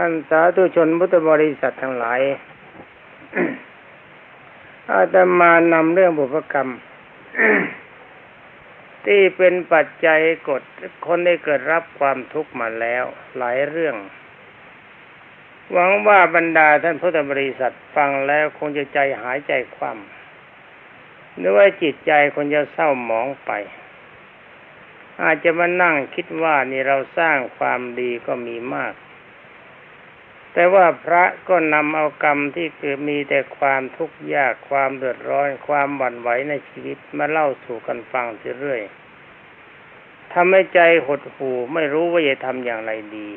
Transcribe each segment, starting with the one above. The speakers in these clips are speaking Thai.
ท่านสาธุชนพุทธบริษัททั้งหลาย อาตมานำเรื่องบุพกรรม ที่เป็นปัจจัยกดคนได้เกิดรับความทุกข์มาแล้ว หลายเรื่อง หวังว่าบรรดาท่านพุทธบริษัทฟังแล้วคงจะใจหายใจคว่ำหรือว่าจิตใจคงจะเศร้าหมองไปอาจจะมานั่งคิดว่านี่เราสร้างความดีก็มีมาก แต่ว่าพระก็นำเอากรรมที่เกิดมีแต่ความทุกข์ยากความเดือดร้อนความหวั่นไหวในชีวิตมาเล่าสู่กันฟังเรื่อยทำให้ใจหดหู่ไม่รู้ว่าจะทำอย่างไรดี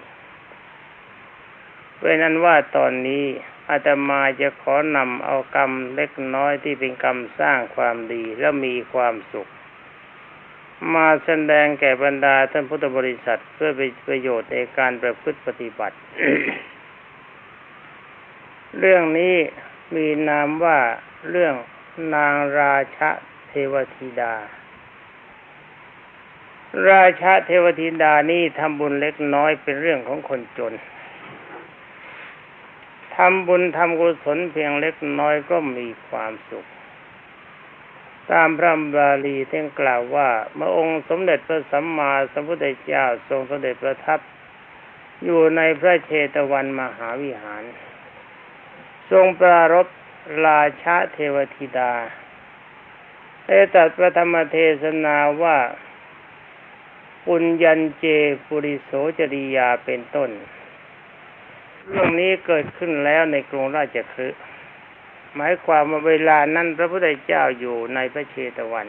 เพราะนั้นว่าตอนนี้อาตมาจะขอนำเอากรรมเล็กน้อยที่เป็นกรรมสร้างความดีและมีความสุข มาแสดงแก่บรรดาท่านพุทธบริษัทเพื่อเป็นประโยชน์ในการประพฤติปฏิบัติ เรื่องนี้มีนามว่าเรื่องนางราชเทวธิดา ราชาเทวธิดานี่ทำบุญเล็กน้อยเป็นเรื่องของคนจนทำบุญทำกุศลเพียงเล็กน้อยก็มีความสุข ตามพระบาลีท่านกล่าวว่าเมื่อองค์สมเด็จพระสัมมาสัมพุทธเจ้าทรงสเสด็จประทับ อยู่ในพระเชตวันมหาวิหาร ทรงปรารบราชาเทวธิดาได้ตรัสพระธรรมเทศนาว่า ปุญญันเจปุริโสจริยาเป็นต้น เรื่องนี้เกิดขึ้นแล้วในกรุงราชคฤห์หมายความว่าเวลานั้นพระพุทธเจ้าอยู่ในพระเชตวัน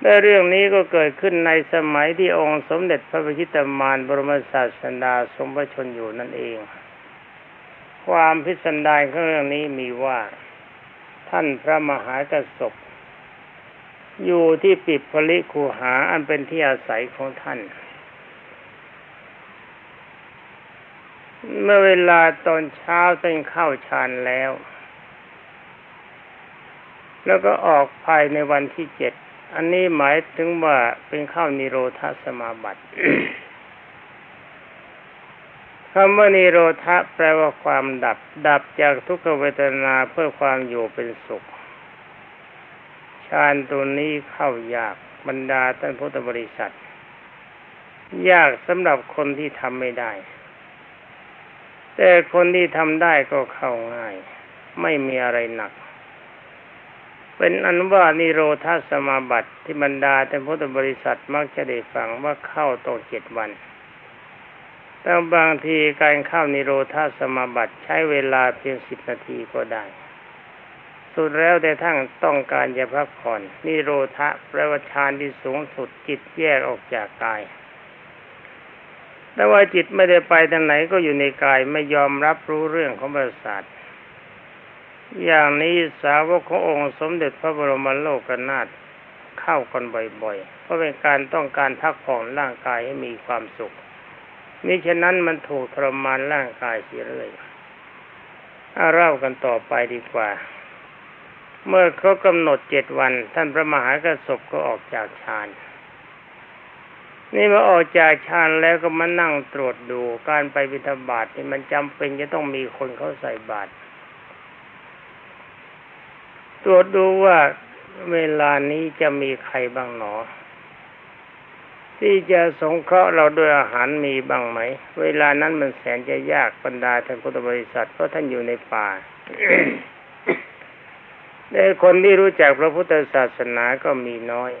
และเรื่องนี้ก็เกิดขึ้นในสมัยที่องค์สมเด็จพระพิชิตมารบรมศาสดาสมพระชนอยู่นั่นเอง ความพิสดารของเรื่องนี้มีว่าท่านพระมหากระสบอยู่ที่ปิดผลิคูหาอันเป็นที่อาศัยของท่าน เมื่อเวลาตอนเช้าท่านเข้าฌานแล้ว แล้วก็ออกภายในวันที่เจ็ด อันนี้หมายถึงว่าเป็นเข้านิโรธสมาบัติ คำว่านิโรธะแปลว่าความดับ ดับจากทุกขเวทนาเพื่อความอยู่เป็นสุขฌานตัวนี้เข้ายากบรรดาท่านพุทธบริษัท ยากสำหรับคนที่ทำไม่ได้ แต่คนที่ทำได้ก็เข้าง่าย ไม่มีอะไรหนัก เป็นอันว่านิโรธาสมาบัติที่บรรดาแต่พุทธบริษัทมักจะได้ฟังว่าเข้าต้อเจ็ดวัน แต่บางทีการเข้านิโรธาสมาบัติใช้เวลาเพียงสิบนาทีก็ได้ สุดแล้วแต่ทั้งต้องการจะพักผ่อนนิโรธะประวัชานที่สูงสุดจิตแยกออกจากกาย แต่ว่าจิตไม่ได้ไปทางไหนก็อยู่ในกายไม่ยอมรับรู้เรื่องของประสาทอย่างนี้สาวกขององค์สมเด็จพระบรมโลกนาถเข้ากันบ่อยๆ เพราะเป็นการต้องการพักผ่อนร่างกายให้มีความสุข มิฉะนั้นมันถูกทรมานร่างกายเสียเรื่อยเอาเล่ากันต่อไปดีกว่า เมื่อเขากำหนดเจ็ดวัน ท่านพระมหากระสบก็ออกจากฌานนี่มาออกจากฌานแล้วก็มานั่งตรวจดูการไปบิณฑบาตนี่มันจำเป็นจะต้องมีคนเขาใส่บาตรตรวจดูว่าเวลานี้จะมีใครบ้างหนอ ที่จะสงเคราะห์เราด้วยอาหารมีบ้างไหม เวลานั้นมันแสนจะยากบรรดาท่านพุทธบริษัทเพราะท่านอยู่ในป่าแต่คนที่รู้จักพระพุทธศาสนาก็มีน้อย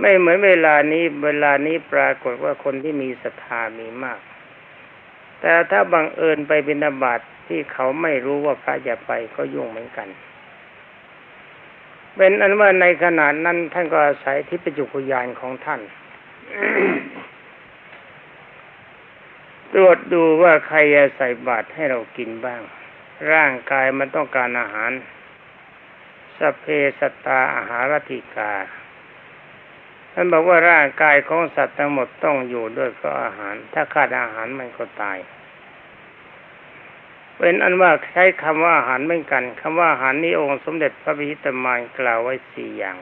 ไม่เหมือนเวลานี้ เวลานี้ปรากฏว่าคนที่มีศรัทธามีมาก แต่ถ้าบังเอิญไปบิณฑบาตที่เขาไม่รู้ว่าพระจะไปก็ยุ่งเหมือนกัน เป็นอันว่าในขณะนั้นท่านก็อาศัยที่ประจุกุยานของท่าน ตรวจดูว่าใครจะใส่บาตรให้เรากินบ้าง ร่างกายมันต้องการอาหารสเพสตาอาหารติกา ท่านบอกว่าร่างกายของสัตว์ทั้งหมดต้องอยู่ด้วยเพราะอาหาร ถ้าขาดอาหารมันก็ตาย เป็นอันว่าใช้คำว่าอาหารเหมือนกันคำว่าอาหารนี้องค์สมเด็จพระพิชิตมารกล่าวไว้สี่อย่าง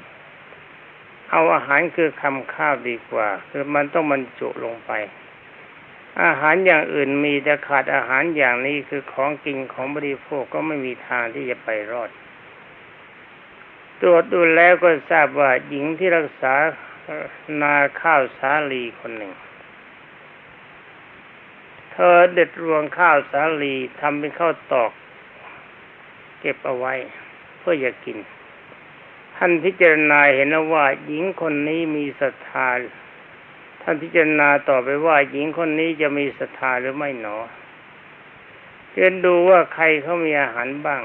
เอาอาหารคือคำข้าวดีกว่า คือมันต้องบรรจุลงไป อาหารอย่างอื่นมีแต่ขาดอาหารอย่างนี้คือของกินของบริโภคก็ไม่มีทางที่จะไปรอด ตรวจดูแล้วก็ทราบว่าหญิงที่รักษานาข้าวสาลีคนหนึ่ง เธอเด็ดรวงข้าวสาลีทำเป็นข้าวตอก เก็บเอาไว้ เพื่ออยากกิน ท่านพิจารณาเห็นแล้วว่า หญิงคนนี้มีศรัทธาท่านพิจารณาต่อไปว่า หญิงคนนี้จะมีศรัทธาหรือไม่หนอเรียนดูว่าใครเขามีอาหารบ้าง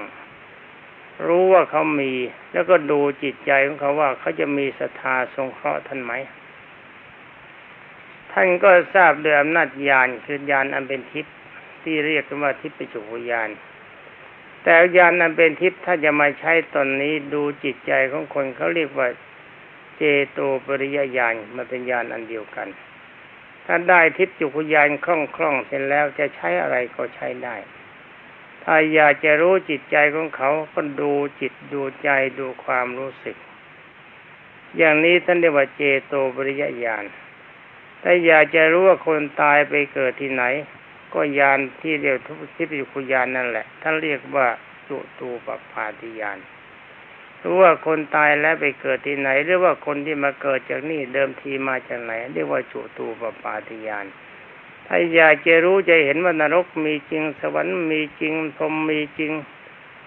รู้ว่าเขามี แล้วก็ดูจิตใจของเขาว่าเขาจะมีศรัทธาสงเคราะห์ท่านไหม ท่านก็ทราบโดยอำนาจญาณคือญาณอันเป็นทิพย์ที่เรียกกันว่าทิพย์ปิจุญาณแต่ญาณอันเป็นทิพย์ถ้าจะมาใช้ตอนนี้ดูจิตใจของคนเขาเรียกว่าเจโตปริยญาณมันเป็นญาณอันเดียวกัน ถ้าได้ทิพย์จุกญาณคล่องคล่องเสร็จแล้วจะใช้อะไรก็ใช้ได้ ถ้าอยากจะรู้จิตใจของเขาก็ดูจิตดูใจดูความรู้สึก อย่างนี้ท่านเรียกว่าเจโตปริยญาณ ถ้าอยากจะรู้ว่าคนตายไปเกิดที่ไหน ก็ยานที่เรียกทุกทิพยุญาณนั่นแหละท่านเรียกว่าจุตูปปาติญาณรู้ว่าคนตายแล้วไปเกิดที่ไหน หรือว่าคนที่มาเกิดจากนี่เดิมทีมาจากไหน เรียกว่าจุตูปปาติญาณถ้าอยากจะรู้จะเห็นว่านรกมีจริงสวรรค์มีจริงพรหมมีจริง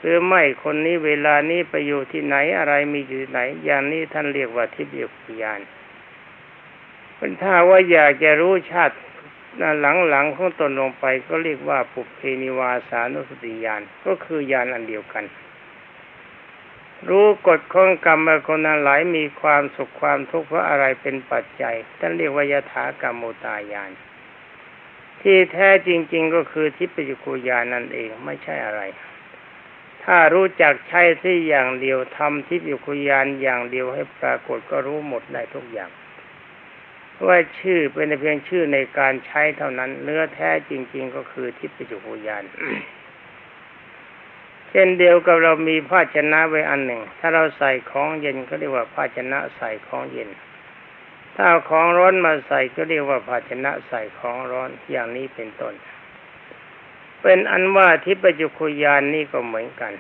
หรือไม่คนนี้เวลานี้ไปอยู่ที่ไหนอะไรมีอยู่ไหน อย่างนี้ท่านเรียกว่าทิพยคุญาณเป็น ถ้าว่าอยากจะรู้ชาติหลังๆของตนลงไปก็เรียกว่าปุเพนิวาสานุสติญาณก็คือญาณอันเดียวกัน รู้กฎของกรรมว่าคนนั้นหลายมีความสุขความทุกข์เพราะอะไรเป็นปัจจัยท่านเรียกว่ายถากรรมโมตายานที่แท้จริง ๆ ก็คือทิพยุคุญาณนั่นเองไม่ใช่อะไร ถ้ารู้จักใช้ที่อย่างเดียวทำทิพยุคุญาณอย่างเดียวให้ปรากฏก็รู้หมดได้ทุกอย่าง ว่าชื่อเป็นเพียงชื่อในการใช้เท่านั้น เนื้อแท้จริง ๆ ก็คือทิพยจุกุญาณเช่นเดียวกับเรามีภาชนะไว้อันหนึ่ง ถ้าเราใส่ของเย็นก็เรียกว่าภาชนะใส่ของเย็น ถ้าเอาของร้อนมาใส่ก็เรียกว่าภาชนะใส่ของร้อนอย่างนี้เป็นต้น เป็นอันว่าทิพยจุกุญาณนี่ก็เหมือนกัน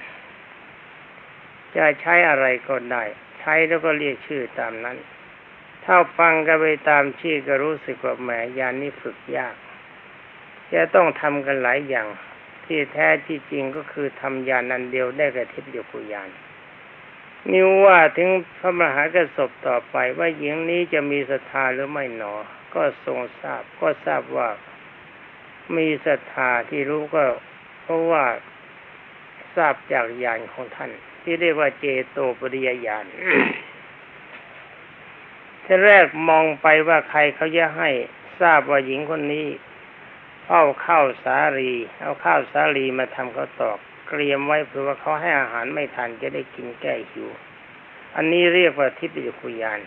จะใช้อะไรก็ได้ ใช้แล้วก็เรียกชื่อตามนั้น ถ้าฟังกันไปตามชื่อก็รู้สึกว่าแหมยานนี้ฝึกยาก จะต้องทำกันหลายอย่าง ที่แท้ที่จริงก็คือทำยานนันเดียวได้กับทิพยคุยานนิวว่าถึงพระมหากระสบต่อไปว่าหญิงนี้จะมีศรัทธาหรือไม่หนอ ก็ทรงทราบก็ทราบว่ามีศรัทธาที่รู้ก็ เพราะว่าทราบจากญาณของท่าน ที่เรียกว่าเจโตปริยญาณ ทีแรกมองไปว่าใครเขาจะให้ทราบว่าหญิงคนนี้เอาข้าวสาลี เอาข้าวสาลีมาทำข้าวตอกเตรียมไว้เพื่อว่าเขาให้อาหารไม่ทันจะได้กินแก้หิว อันนี้เรียกว่าทิพยคุยาน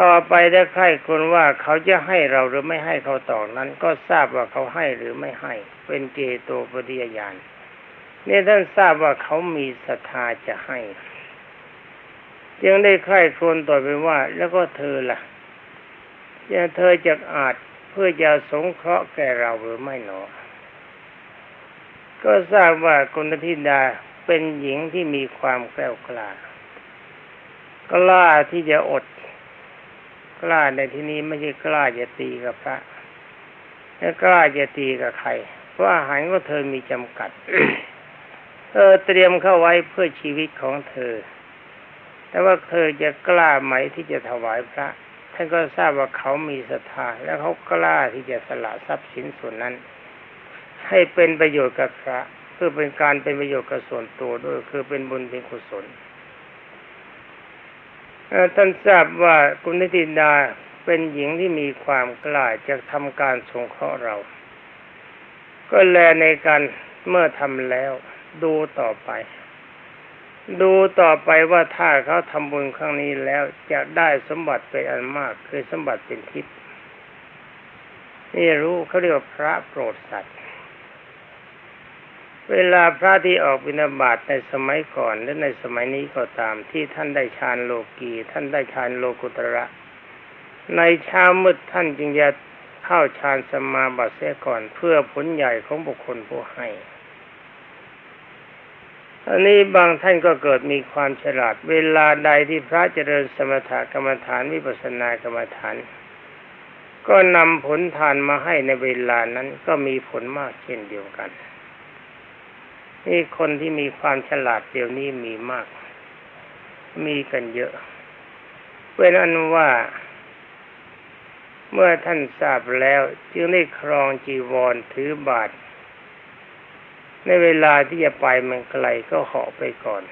ต่อไปได้ใครคนว่าเขาจะให้เราหรือไม่ให้เขาตอกนั้น ก็ทราบว่าเขาให้หรือไม่ให้ เป็นเจโตปฏิยานนี่ท่านทราบว่าเขามีศรัทธาจะให้ ยังได้ใคร่ครวญต่อไปว่า แล้วก็เธอล่ะยังเธอจะอาจเพื่อจะสงเคราะห์แก่เราหรือไม่หนอ ก็ทราบว่ากุณธิดาเป็นหญิงที่มีความแกล้วกล้ากล้าที่จะอด กล้าในที่นี้ไม่ใช่กล้าจะตีกับพระและกล้าจะตีกับใคร เพราะอาหารก็เธอมีจำกัด เธอเตรียมเข้าไว้เพื่อชีวิตของเธอ แต่ว่าเธอจะกล้าไหมที่จะถวายพระ ท่านก็ทราบว่าเขามีศรัทธาแล้วเขากล้าที่จะสละทรัพย์สินส่วนนั้น ให้เป็นประโยชน์กับพระเพื่อเป็นการเป็นประโยชน์กับส่วนตัวด้วยคือเป็นบุญเป็นกุศลท่านทราบว่ากุณติดาเป็นหญิงที่มีความกล้าจะทำการสงเคราะห์เรา ก็แลในการเมื่อทำแล้วดูต่อไป ดูต่อไปว่าถ้าเขาทำบุญครั้งนี้แล้วจะได้สมบัติเป็นอันมากคือสมบัติเป็นทิพย์นี่รู้เขาเรียกว่าพระโปรดสัตว์ เวลาพระที่ออกบิณฑบาตในสมัยก่อนและในสมัยนี้ก็ตามที่ท่านได้ฌานโลกีท่านได้ฌานโลกุตระ ในเช้ามืดท่านจึงจะเข้าฌานสมาบัติเสียก่อนเพื่อผลใหญ่ของบุคคลผู้ให้ อันนี้บางท่านก็เกิดมีความฉลาด เวลาใดที่พระเจริญสมถกรรมฐานวิปัสสนากรรมฐาน ก็นำผลทานมาให้ในเวลานั้นก็มีผลมากเช่นเดียวกัน นี่คนที่มีความฉลาดเดี๋ยวนี้มีมาก มีกันเยอะเป็นอันว่าเมื่อท่านทราบแล้วจึงได้ครองจีวรถือบาท ในเวลาที่จะไปมันไกลก็เหาะไปก่อน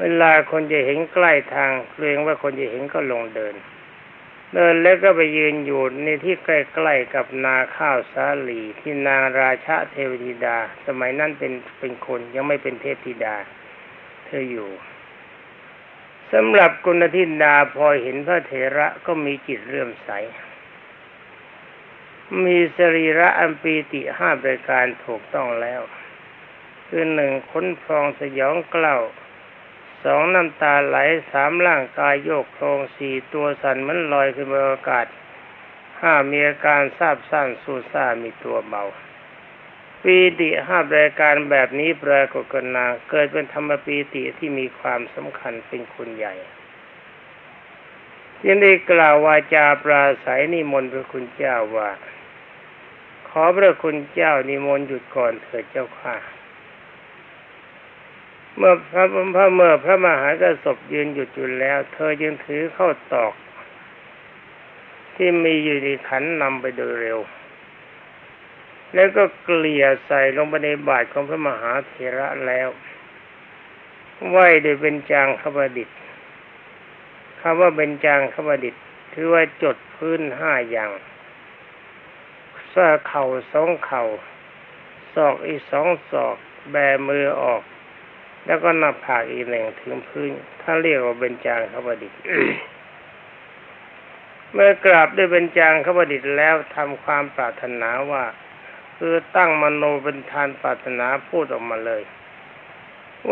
เวลาคนจะเห็นใกล้ทางเกรงว่าคนจะเห็นก็ลงเดิน เดินแล้วก็ไปยืนอยู่ในที่ใกล้ๆกับนาข้าวสาลีที่นางราชาเทวธิดา สมัยนั้นเป็นเป็นคนยังไม่เป็นเทพธิดา เธออยู่สำหรับกุณธิดาพอเห็นพระเถระก็มีจิตเรื่มใส มีสรีระอันปีติห้าประการถูกต้องแล้ว คือหนึ่งค้นพองสยองเกล้าสองน้ำตาไหลสามร่างกายโยกโครงสี่ตัวสั่นเหมือนลอยขึ้นบนอากาศห้ามีอาการซาบซ่านสูซ่ามีตัวเบาปีติห้ารายการแบบนี้ปรากฏกันนาเกิดเป็นธรรมปีติที่มีความสำคัญเป็นคุณใหญ่ยังได้กล่าววาจาปราศัยนิมนต์พระคุณเจ้าว่า ขอพระคุณเจ้านิมนต์หยุดก่อนเถิดเจ้าค่ะ เมื่อพระพระเมื่อพระมหากระสบยืนหยุดอยู่แล้ว เธอจึงถือเข้าตอก ที่มีอยู่ในขันนำไปโดยเร็ว แล้วก็เกลี่ยใส่ลงไปในบาทของพระมหาเถระแล้วไหวโดยเป็นจางขบดิษคำว่าเป็นจางขบดิษถือว่าจดพื้นห้าอย่าง สะเข่าสองเข่าศอกอีกสองศอก แบมือออก แล้วก็หน้าผากอีกหนึ่งถึงพื้นท่านเรียกว่าเป็นจางขบดิษฐ์เมื่อกราบด้วยเป็นจางขบดิษฐ์แล้วทำความปรารถนาว่า คือตั้งมโนเป็นทานปรารถนาพูดออกมาเลย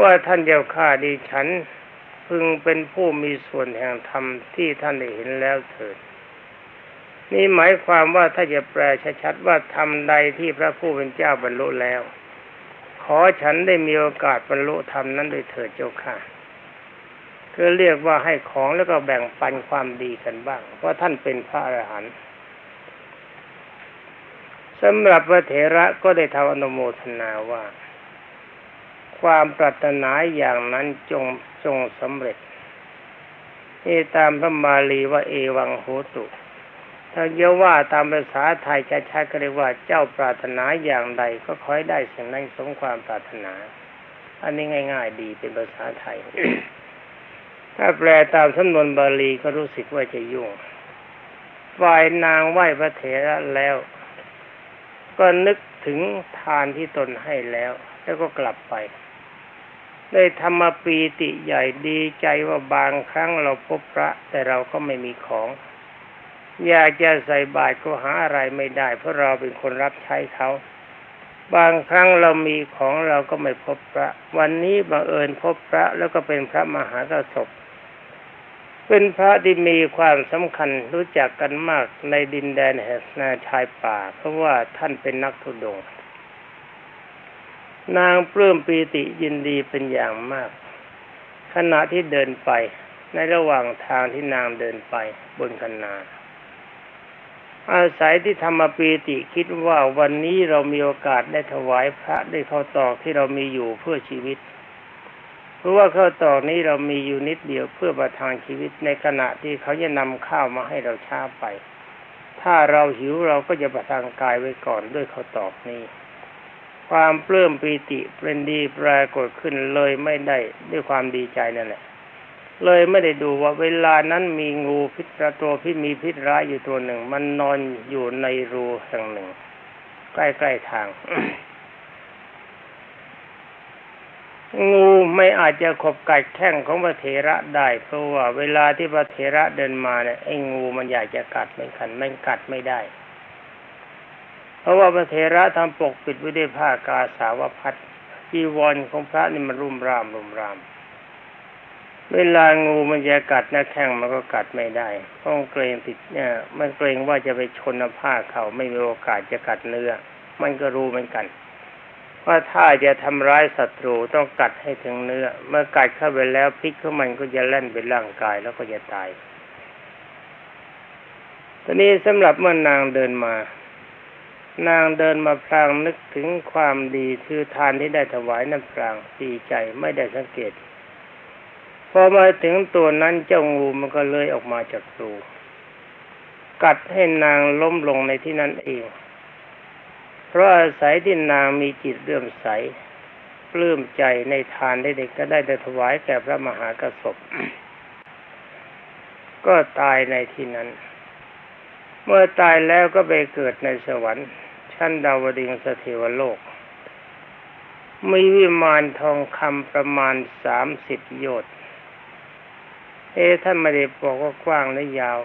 ว่าท่านเจ้าข้าดิฉันพึงเป็นผู้มีส่วนแห่งธรรมที่ท่านได้เห็นแล้วเถิด นี่หมายความว่าถ้าจะแปลชัดๆว่าธรรมใดที่พระผู้เป็นเจ้าบรรลุแล้ว ขอฉันได้มีโอกาสบรรลุธรรมนั้นโดยเถิดเจ้าค่ะคือเรียกว่าให้ของแล้วก็แบ่งปันความดีกันบ้าง เพราะท่านเป็นพระอรหันต์สำหรับพระเถระก็ได้ทำอนุโมทนาว่า ความปรารถนาอย่างนั้นจงจงสำเร็จนี่ตามพระมาลีว่าเอวังโหตุ ถ้าเยาว่าตามภาษาไทยชัดๆก็เรียกว่าเจ้าปรารถนาอย่างใดก็ขอให้ได้สิ่งนั้นสมความปรารถนา อันนี้ง่าย ๆ ดีเป็นภาษาไทย ถ้าแปลตามสำนวนบาลีก็รู้สึกว่าจะยุ่งฝ่ายนางไหวพระเถระแล้ว ก็นึกถึงทานที่ตนให้แล้ว แล้วก็กลับไป ได้ธรรมปีติใหญ่ดีใจว่าบางครั้งเราพบพระ แต่เราก็ไม่มีของ อยากจะใส่บาตรก็หาอะไรไม่ได้ เพราะเราเป็นคนรับใช้เขา บางครั้งเรามีของเราก็ไม่พบพระ วันนี้บังเอิญพบพระแล้วก็เป็นพระมหากระสบเป็นพระที่มีความสำคัญรู้จักกันมากในดินแดนแห่งนาชายป่า เพราะว่าท่านเป็นนักธุดงค์นางปลื้มปีติยินดีเป็นอย่างมาก ขณะที่เดินไปในระหว่างทางที่นางเดินไปบนคันนา อาศัยที่ธรรมปีติคิดว่าวันนี้เรามีโอกาสได้ถวายพระได้เข้าตอกที่เรามีอยู่เพื่อชีวิต เพราะว่าข้าวตอกนี้เรามีอยู่นิดเดียวเพื่อประทังชีวิตในขณะที่เขาจะนำข้าวมาให้เราช้าไป ถ้าเราหิวเราก็จะประทังกายไว้ก่อนด้วยข้าวตอกนี้ ความปลื้มปีติเป็นดีปรากฏขึ้นเลยไม่ได้ด้วยความดีใจนั่นแหละ เลยไม่ได้ดูว่าเวลานั้นมีงูพิษตัวพิษมีพิษร้ายอยู่ตัวหนึ่ง มันนอนอยู่ในรูแห่งหนึ่ง ใกล้ๆทาง งูไม่อาจจะขบกัดแข้งของพระเถระได้เพราะว่าเวลาที่พระเถระเดินมาเนี่ยไอ้งูมันอยากจะกัดไม่ขันไม่กัดไม่ได้ เพราะว่าพระเถระทำปกปิดไว้ด้วยผ้ากาสาวพัดจีวรของพระนี่มันรุ่มรามรุ่มราม เวลางูมันจะกัดหน้าแข้งมันก็กัดไม่ได้เพราะมันเกรงติดเนี่ยมันเกรงว่าจะไปชนผ้าเขาไม่มีโอกาสจะกัดเนื้อ มันก็รู้เหมือนกัน ว่าถ้าจะทำร้ายศัตรูต้องกัดให้ถึงเนื้อ เมื่อกัดเข้าไปแล้วพิษของมันก็จะแล่นไปร่างกายแล้วก็จะตายตอนนี้สำหรับเมื่อนางเดินมา นางเดินมาพลางนึกถึงความดีคือทานที่ได้ถวายนั่นพลางดีใจไม่ได้สังเกต พอมาถึงตัวนั้นเจ้างูมันก็เลยออกมาจากรูกัดให้นางล้มลงในที่นั้นเอง เพราะอาศัยที่นางมีจิตเลื่อมใสปลื้มใจในทานได้เด็กก็ได้แต่ถวายแก่พระมหากระสบก็ตายในที่นั้น เมื่อตายแล้วก็ไปเกิดในสวรรค์ชั้นดาวดึงสเทวโลก มีวิมานทองคำประมาณสามสิบโยชน์ เอ๊ท่านไม่ได้บอกว่ากว้างและยาว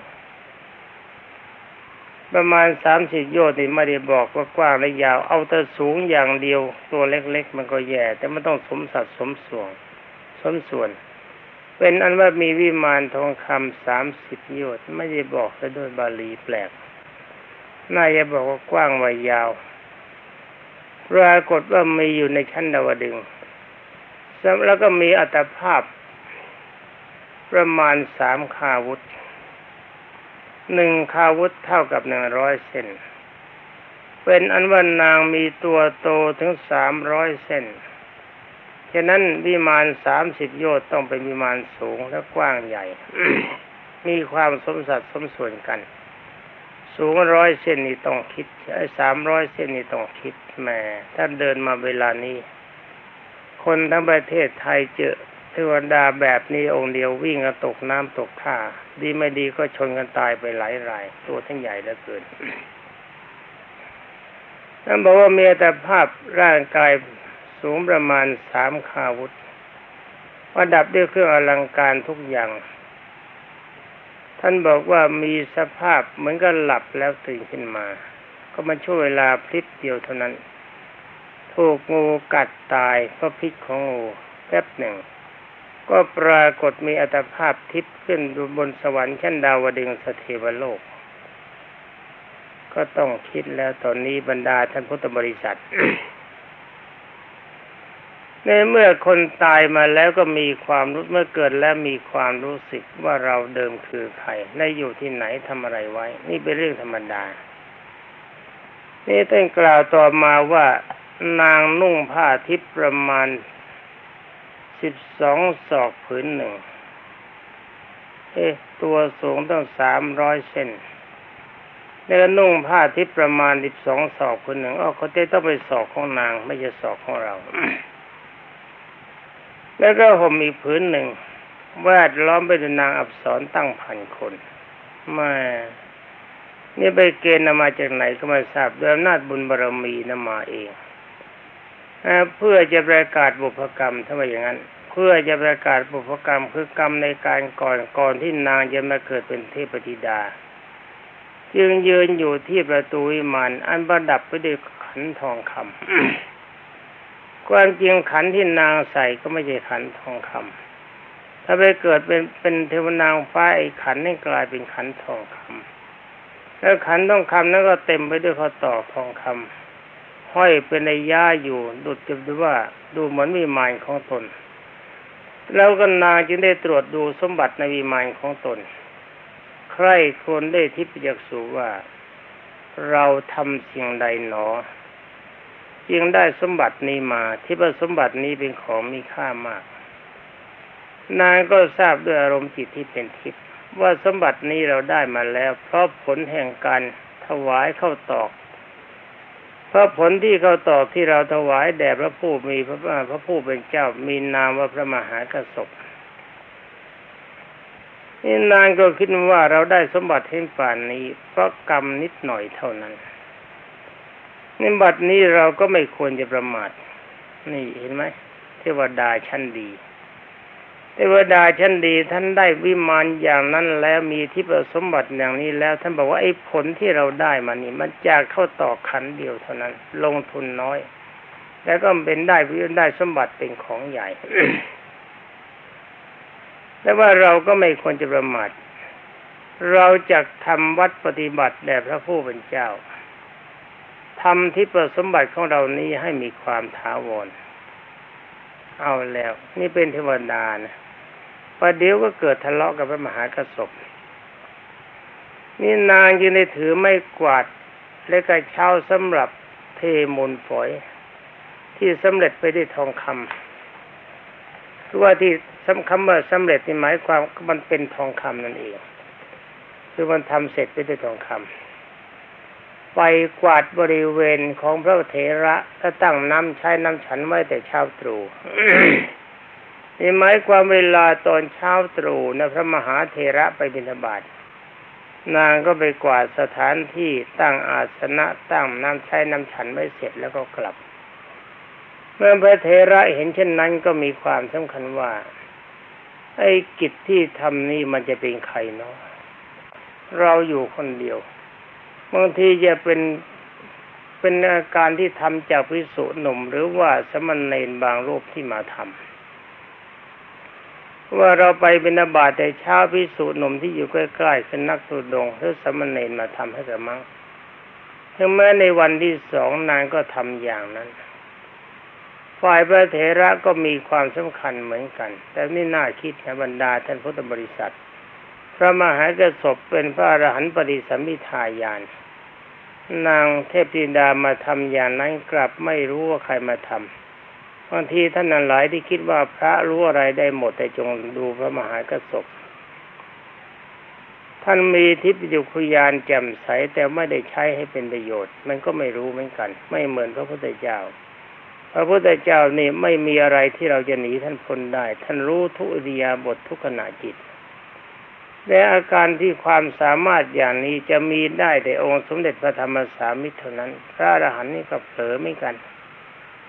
ประมาณสามสิบโยชน์นี่ไม่ได้บอกว่ากว้างและยาว เอาแต่สูงอย่างเดียว ตัวเล็กๆ มันก็แย่ แต่มันต้องสมสัดสมส่วนสมส่วน เป็นอันว่ามีวิมานทองคำสามสิบโยชน์ไม่ได้บอกซะด้วยบาลีแปลก น่าจะบอกว่ากว้างว่ายาวปรากฏว่ามีอยู่ในชั้นดาวดึงแล้วก็มีอัตภาพ ประมาณสามคาวุธหนึ่งคาวุธเท่ากับหนึ่งร้อยเซนเป็นอันว่านางมีตัวโตถึงสามร้อยเซนฉะนั้นวิมานสามสิบโยชน์ต้องเป็นวิมานสูงและกว้างใหญ่ มีความสมสัดสมส่วนกัน สูงร้อยเส้นนี่ต้องคิดไอ้สามร้อยเส้นนี่ต้องคิดแหมถ้านเดินมาเวลานี้ คนทั้งประเทศไทยเจอ เทวดาแบบนี้องค์เดียววิ่งกันตกน้ำตกท่า ดีไม่ดีก็ชนกันตายไปหลายราย ตัวทั้งใหญ่เหลือเกินท่านบอกว่ามีแต่ภาพร่างกายสูงประมาณสามคาวุธประดับด้วยเครื่องอลังการทุกอย่าง ท่านบอกว่ามีสภาพเหมือนกับหลับแล้วตื่นขึ้นมา ก็มาช่วยเวลาพลิบเดียวเท่านั้น ถูกงูกัดตายเพราะพิษของงูแป๊บหนึ่ง ก็ปรากฏมีอัตภาพทิพย์ขึ้นดูบนสวรรค์ชั้นดาวดึงสเทวโลก ก็ต้องคิดแล้วตอนนี้บรรดาท่านพุทธบริษัท ในเมื่อคนตายมาแล้วก็มีความรู้เมื่อเกิดแล้วมีความรู้สึกว่าเราเดิมคือใครและอยู่ที่ไหนทำอะไรไว้ นี่เป็นเรื่องธรรมดา นี่ต้องกล่าวต่อมาว่านางนุ่งผ้าทิพย์ประมาณ สิบสองศอกผืนหนึ่ง เอ๊ะ ตัวสูงต้องสามร้อยเซนแล้วนุ่งผ้าทิพย์ประมาณสิบสองศอกผืนหนึ่งอ๋อเขาจะต้องไปศอกของนาง ไม่ใช่ศอกของเรา แล้วก็ผมมีผืนหนึ่งแวดล้อมไปด้วยนางอับสรตั้งพันคนมานี่ไปเกณฑ์นำมาจากไหนก็ไม่ทราบด้วยอำนาจบุญบารมีนำมาเอง เพื่อจะประกาศบุพกรรมถ้าว่อย่างนั้น เพื่อจะประกาศบุพกรรมคือกรรมในการก่อนก่อนที่นางจะมาเกิดเป็นเทพธิดา จึงยืนอยู่ที่ประตูวิมานอันประดับไปด้วยขันทองคำความจริงขันที่นางใส่ก็ไม่ใช่ขันทองคำถ้าไปเกิดเป็นเป็นเทวนางฟ้าไอ้ขันนี่กลายเป็นขันทองคำแล้วขันทองคำนั้นก็เต็มไปด้วยข้อต่อทองคำ ห้อยเป็นในย่าอยู่ ดุดจะดูว่าดูเหมือนวิมานของตน แล้วก็นางจึงได้ตรวจดูสมบัติในวิมานของตน ใครคนได้ทิพยากสูว่า เราทำสิ่งใดหนอ จึงได้สมบัตินี้มาที่ว่าสมบัตินี้เป็นของมีค่ามาก นางก็ทราบด้วยอารมณ์จิตที่เป็นทิพย์ว่าสมบัตินี้เราได้มาแล้ว เพราะผลแห่งการถวายเข้าตอก พราะผลที่เขาตอบที่เราถวายแด่พระผู้มีพระพระผู้เป็นเจ้ามีนามว่าพระมหากระสบนี่นางก็คิดว่าเราได้สมบัติเห็นป่านนี้ เพราะกรรมนิดหน่อยเท่านั้นนี่บัดนี้เราก็ไม่ควรจะประมาท นี่เห็นไหมเทวดาชั้นดี เทวดาชั้นดีท่านได้วิมานอย่างนั้นแล้วมีที่ประสมบัติอย่างนี้แล้ว ท่านบอกว่าไอ้ผลที่เราได้มานี่ มันจากเข้าต่อขันเดียวเท่านั้น ลงทุนน้อย แล้วก็เป็นได้วิได้สมบัติเป็นของใหญ่แต่ว่าเราก็ไม่ควรจะประมาทเราจะทำวัดปฏิบัติแด่พระผู้เป็นเจ้าทำที่ประสมบัติของเรานี้ให้มีความถาวร เอาแล้ว นี่เป็นเทวดานะ ประเดี๋ยวก็เกิดทะเลาะกับพระมหากระสบนี่นางยืนในถือไม่กวาดและกระเช้าสำหรับเทมูลฝอย ที่สำเร็จไปด้วยทองคำคือว่าที่สำคัญว่าสำเร็จในหมายความมันเป็นทองคำนั่นเอง คือมันทำเสร็จไปด้วยทองคำไปกวาดบริเวณของพระเถระถ้าตั้งน้ำใช้น้ำฉันไว้แต่เช้าตรู่ นี่หมายความเวลาตอนเช้าตรู่นะพระมหาเถระไปบิณฑบาตนางก็ไปกวาดสถานที่ตั้งอาสนะตั้งน้ำใช้น้ำฉันไว้เสร็จแล้วก็กลับ เมื่อพระเถระเห็นเช่นนั้นก็มีความสำคัญว่า ไอ้กิจที่ทำนี่มันจะเป็นใครเนาะเราอยู่คนเดียวบางทีจะเป็นเป็นอาการที่ทำจากพิสุหนุ่มหรือว่าสมณเณรบางรูปที่มาทำ ว่าเราไปเป็นาบาตแต่เช้าพิสุหนุ่มที่อยู่ใกล้ๆเป็นนักตุดงหรือสมณเณรมาทำให้กับมั้งถึงแม้ในวันที่สองนางก็ทำอย่างนั้น ฝ่ายพระเถระก็มีความสำคัญเหมือนกัน แต่ไม่น่าคิดนะบรรดาท่านพุทธบริษัท พระมหากระสบเป็นพระอรหันต์ปฏิสัมพิทายาน นางเทพธิดามาทำอย่างนั้นกลับไม่รู้ว่าใครมาทำ บางทีท่านนั้นหลายที่คิดว่าพระรู้อะไรได้หมดแต่จงดูพระมหากระสบท่านมีทิพยคุยานแจ่มใสแต่ไม่ได้ใช้ให้เป็นประโยชน์ มันก็ไม่รู้เหมือนกัน ไม่เหมือนพระพุทธเจ้า พระพุทธเจ้านี่ไม่มีอะไรที่เราจะหนีท่านพ้นได้ ท่านรู้ทุกอิริยาบถททุกขณะจิตและอาการที่ความสามารถอย่างนี้จะมีได้แต่องค์สมเด็จพระธรรมสามิตรเท่านั้น พระอรหันต์นี่ก็เผลอไม่กัน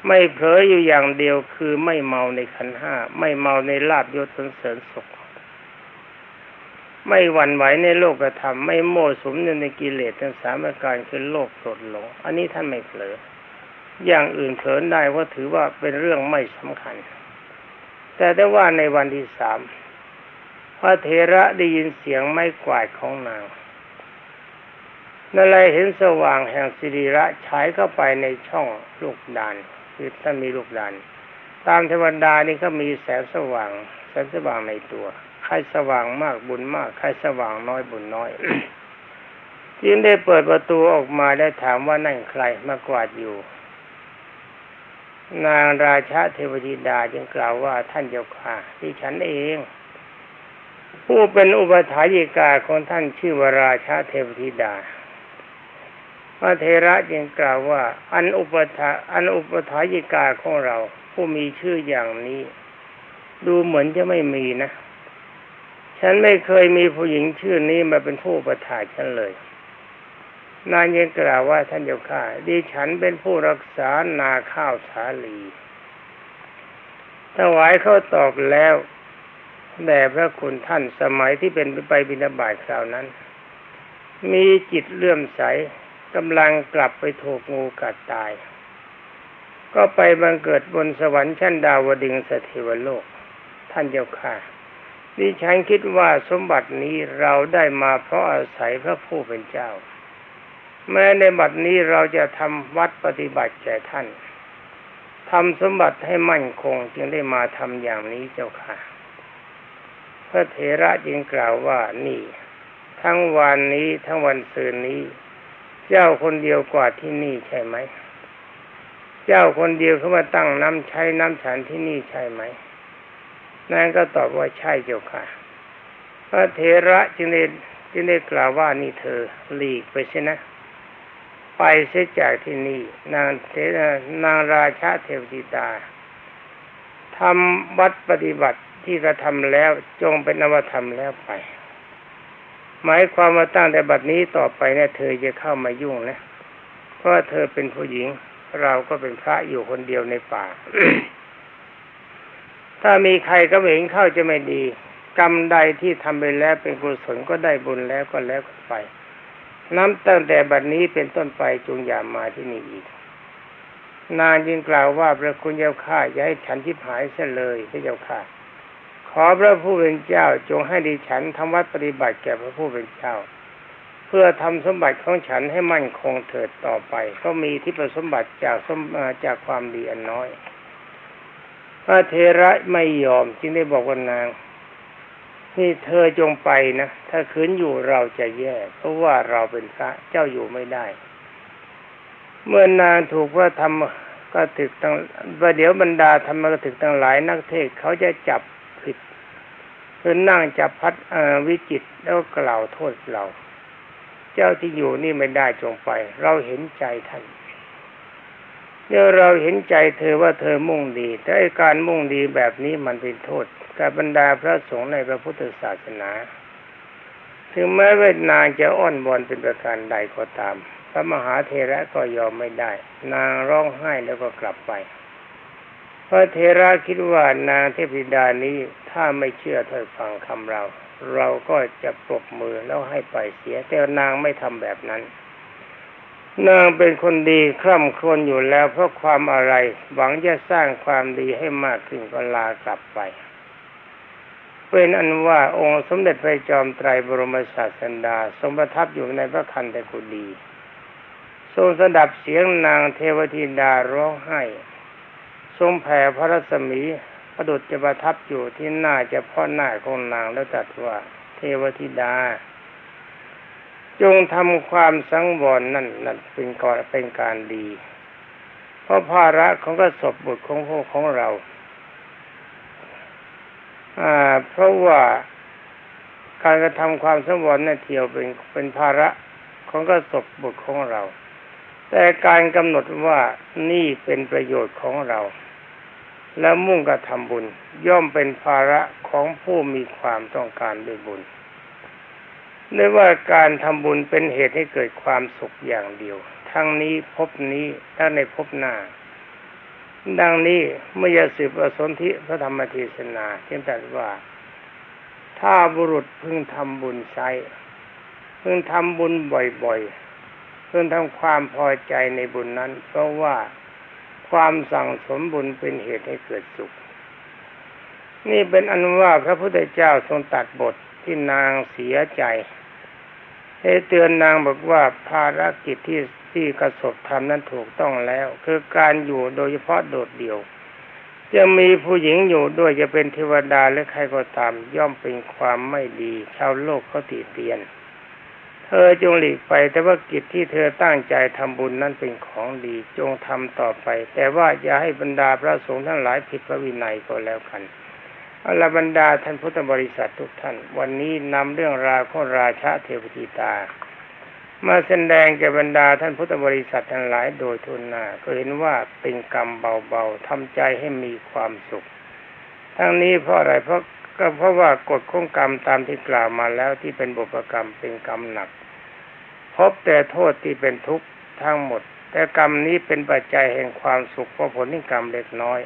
ไม่เผลออยู่อย่างเดียวคือไม่เมาในขันห้าไม่เมาในลาบยศสนเสริญสุข ไม่หวั่นไหวในโลกธรรมไม่โม่สมในกิเลสทั้งสามประการคือโลกโกรธหลง อันนี้ท่านไม่เผลอ อย่างอื่นเผลอได้ว่าถือว่าเป็นเรื่องไม่สำคัญ แต่ได้ว่าในวันที่สามพระเทระได้ยินเสียงไม้กวาดของนางนั่นเลยเห็นสว่างแห่งสิริระฉายเข้าไปในช่องลูกดาน คือท่านมีลูกดาน ตามเทวดานี่ก็มีแสงสว่าง แสงสว่างในตัวใครสว่างมากบุญมากใครสว่างน้อยบุญน้อยจึงได้เปิดประตูออกมาได้ถามว่านั่นใครมากวาดอยู่ นางราชาเทวดีดาจึงกล่าวว่าท่านเจ้าค่ะที่ฉันเอง ผู้เป็นอุปถายิกาของท่านชื่อวราชาเทวดีดา พระเทระจึงกล่าวว่า อันอุปถาอันอุปถายิกาของเรา ผู้มีชื่ออย่างนี้ ดูเหมือนจะไม่มีนะ ฉันไม่เคยมีผู้หญิงชื่อนี้มาเป็นผู้ประทายฉันเลย นางยังกล่าวว่าท่านเจ้าข้าดิฉันเป็นผู้รักษานาข้าวสาลีถวายเข้าตอกแล้วแด่พระคุณท่านสมัยที่เป็นไปบินาบาตคราวนั้น มีจิตเลื่อมใส กำลังกลับไปถูกงูกัดตาย ก็ไปบังเกิดบนสวรรค์ชั้นดาวดึงสถิวโลก ท่านเจ้าค่ะดิฉันคิดว่าสมบัตินี้เราได้มาเพราะอาศัยพระผู้เป็นเจ้า แม้ในบัดนี้เราจะทำวัดปฏิบัติแก่ท่านทำสมบัติให้มั่นคงจึงได้มาทำอย่างนี้เจ้าค่ะ พระเถระจึงกล่าวว่านี่ ทั้งวันนี้ทั้งวันซืนนี้ เจ้าคนเดียวกว่าที่นี่ใช่ไหม เจ้าคนเดียวเขามาตั้งน้ำใช้น้ำฉันที่นี่ใช่ไหมนางก็ตอบว่าใช่เจ้าค่ะพระเถระจึงได้จึงได้กล่าวว่านี่เธอหลีกไปใช่นะ ไปเสียจากที่นี่ นางเทนางราชาเทวดิตาทำวัดปฏิบัติที่กระทำแล้วจงเป็นนวธรรมแล้วไป หมายความว่าตั้งแต่บัดนี้ต่อไปเนี่ยเธอจะเข้ามายุ่งนะเพราะเธอเป็นผู้หญิง เราก็เป็นพระอยู่คนเดียวในป่า ถ้ามีใครก็เห็นเข้าจะไม่ดี กรรมใดที่ทำไปแล้วเป็นกุศลก็ได้บุญแล้วก็แล้วกันไปน้ำตั้งแต่บัดนี้เป็นต้นไปจงอย่ามาที่นี่อีก นางยิงกล่าวว่าพระคุณเจ้าข้าอย่าให้ฉันทิพหายเสียเลยพระเจ้าข้า ขอพระผู้เป็นเจ้าจงให้ดิฉันทำวัดปฏิบัติแก่พระผู้เป็นเจ้า เพื่อทำสมบัติของฉันให้มั่นคงเถิดต่อไป ก็มีที่ประสมบัติจากสมจากความดีอันน้อย พระเทระไม่ยอมจึงได้บอกว่านางนี่เธอจงไปนะ ถ้าขืนอยู่เราจะแย่เพราะว่าเราเป็นพระเจ้าอยู่ไม่ได้ เมื่อนางถูกพระธรรมก็ถึกตั้งประเดี๋ยวบรรดาธรรมกถึกตั้งหลายนักเทศเขาจะจับ คือนั่งจับพัดวิจิตแล้วกล่าวโทษเรา เจ้าที่อยู่นี่ไม่ได้จงไป เราเห็นใจท่านเมื่อเราเห็นใจเธอว่าเธอมุ่งดีแต่การมุ่งดีแบบนี้มันเป็นโทษกับบรรดาพระสงฆ์ในพระพุทธศาสนา ถึงแม้เวนางจะอ้อนวอนเป็นประการใดก็ตาม พระมหาเทระก็ยอมไม่ได้ นางร้องไห้แล้วก็กลับไปพระเทระคิดว่านางเทพธิดานี้ ถ้าไม่เชื่อถ้อฟังคำเรา เราก็จะปรบมือแล้วให้ไปเสีย แต่นางไม่ทำแบบนั้น นางเป็นคนดีคร่ำครวญอยู่แล้วเพราะความอะไร หวังจะสร้างความดีให้มากขึ้นก็ลากลับไปเป็นอันว่าองค์สมเด็จพระจอมไตรบรมศาสดาทรงประทับอยู่ในพระคันธกุฎีทรงสดับเสียงนางเทวธิดาร้องไห้ ทรงแผ่พระรัศมี ประดุจจะประทับอยู่ที่หน้าจะพ่อหน้าของนางแล้วตรัสว่า เทวธิดา จงทำความสังวรนั่นนั่นเป็นก่อนเป็นการดี เพราะภาระของกสบบุตรของพวกของเราอ่าเพราะว่าการกระทำความสังวรนั่นเที่ยวเป็นเป็นภาระของกสบบุตรของเรา แต่การกำหนดว่านี่เป็นประโยชน์ของเรา แล้วมุ่งกระทำบุญ ย่อมเป็นภาระของผู้มีความต้องการด้วยบุญเนื่อว่าการทำบุญเป็นเหตุให้เกิดความสุขอย่างเดียว ทั้งนี้พบนี้ทั้งในพบหน้า ดังนี้เมื่อจะสืบอสนธิพระธรรมเทศนาเช่นแต่ว่า ถ้าบุรุษพึงทำบุญใช้พึงทำบุญบ่อยๆพึงทำความพอใจในบุญนั้น เพราะว่า ความสั่งสมบุญเป็นเหตุให้เกิดสุข นี่เป็นอนุว่าพระพุทธเจ้าทรงตัดบทที่นางเสียใจให้เตือนนางบอกว่าภารกิจที่ที่กระสบทำนั้นถูกต้องแล้ว คือการอยู่โดยเฉพาะโดดเดี่ยว จะมีผู้หญิงอยู่ด้วยจะเป็นเทวดาหรือใครก็ตามย่อมเป็นความไม่ดี ชาวโลกเขาติเตียน เธอจงหลีกไปแต่ว่ากิจที่เธอตั้งใจทำบุญนั้นเป็นของดีจงทำต่อไป แต่ว่าอย่าให้บรรดาพระสงฆ์ทั้งหลายผิดพระวินัยก็แล้วกันอารบรรดาท่านพุทธบริษัททุกท่าน วันนี้นำเรื่องราวของราชาเทวทิตา มาแสดงแก่บรรดาท่านพุทธบริษัททั้งหลายโดยทุนนาก็เห็นว่าเป็นกรรมเบาๆทำใจให้มีความสุข ทั้งนี้เพราะอะไรเพราะ ก็เพราะว่ากฎของกรรมตามที่กล่าวมาแล้วที่เป็นบุพกรรมเป็นกรรมหนัก พบแต่โทษที่เป็นทุกข์ทั้งหมด แต่กรรมนี้เป็นปัจจัยแห่งความสุขเพราะผลที่กรรมเล็กน้อย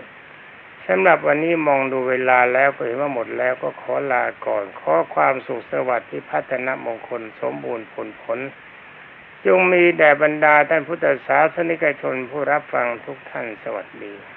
สำหรับวันนี้มองดูเวลาแล้วก็เห็นว่าหมดแล้วก็ขอลาก่อน ขอความสุขสวัสดิ์ที่พัฒนมงคลสมบูรณ์ผลผล จงมีแด่บรรดาท่านพุทธศาสนิกชนผู้รับฟังทุกท่านสวัสดี